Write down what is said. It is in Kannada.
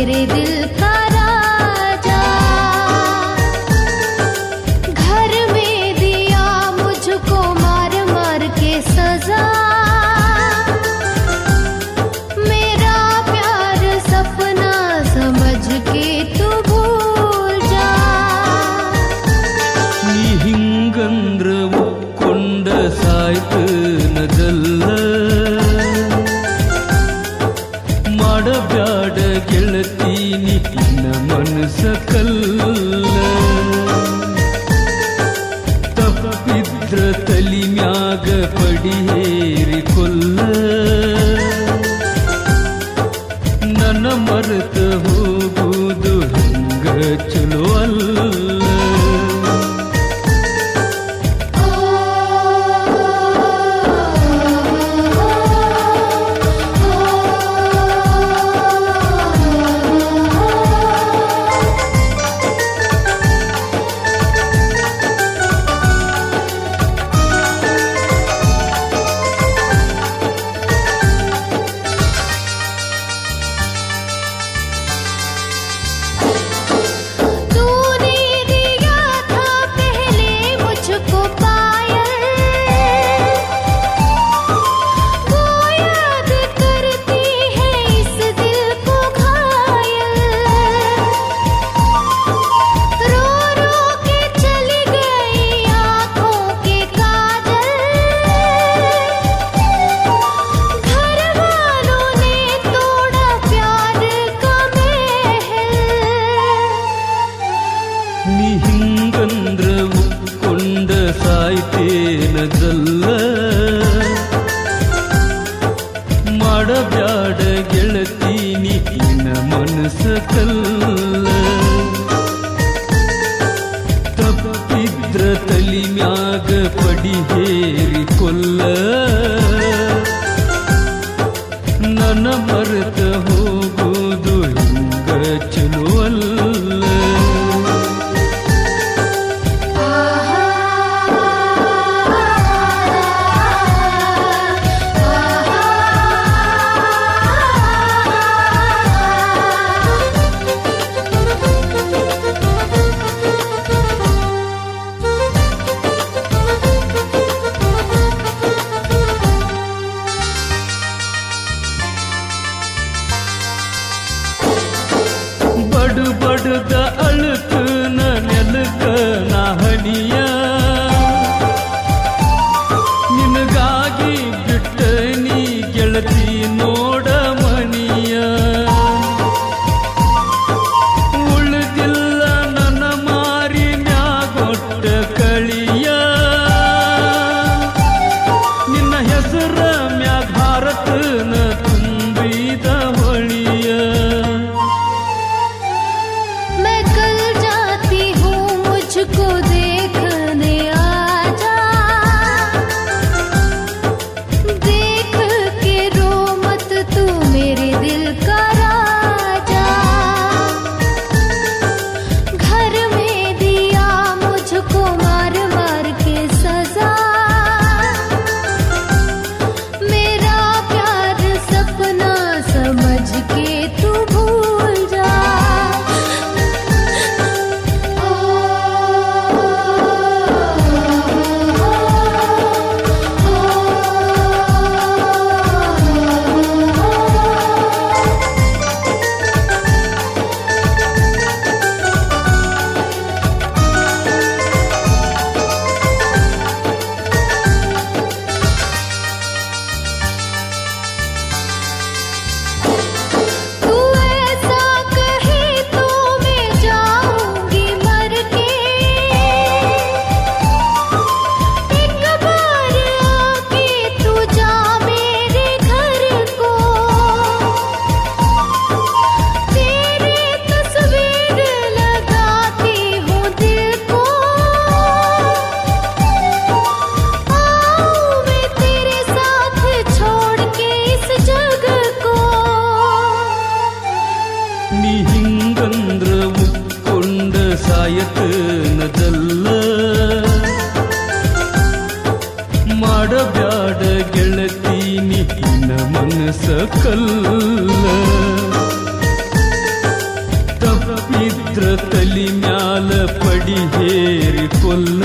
मेरे दिल का राजा। घर में दिया मुझको मार मार के सजा। मेरा प्यार सपना समझ के तू भूल जा। ಕಲ್ಲ. ತಪ್ಪಿದ್ರ ತಲಿಮ್ಯಾಗ ಪಡಿಹೇರಿ ಕೊಲ್ಲ ನನ್ನ ಮರೆತ ಹೋಗುವುದು ಹಂಗ ಚಲೋ ಅಲ್ಲ. ಕಾಯ್ತೇನ ಜಲ್ಲ. ಮಾಡಬ್ಯಾಡ ಗೆಳತೀನಿ ನಿನ್ನ ಮನಸ್ಸ ಕಲ್ಲ. ತಪ್ಪಿದ್ರ ತಲಿ ಮ್ಯಾಗ ಪಡಿಹೇ रम्या भारत ಮಾಡಬ್ಯಾಡ ಗೆಳತೀನಿ ನಿನ್ನ ಮನಸ್ಸ ಕಲ್ಲ. ತಪ್ಪಿದ್ರ ತಲಿ ಮ್ಯಾಲ ಪಡಿ ಹೇರಿ ಕೊಲ್ಲ.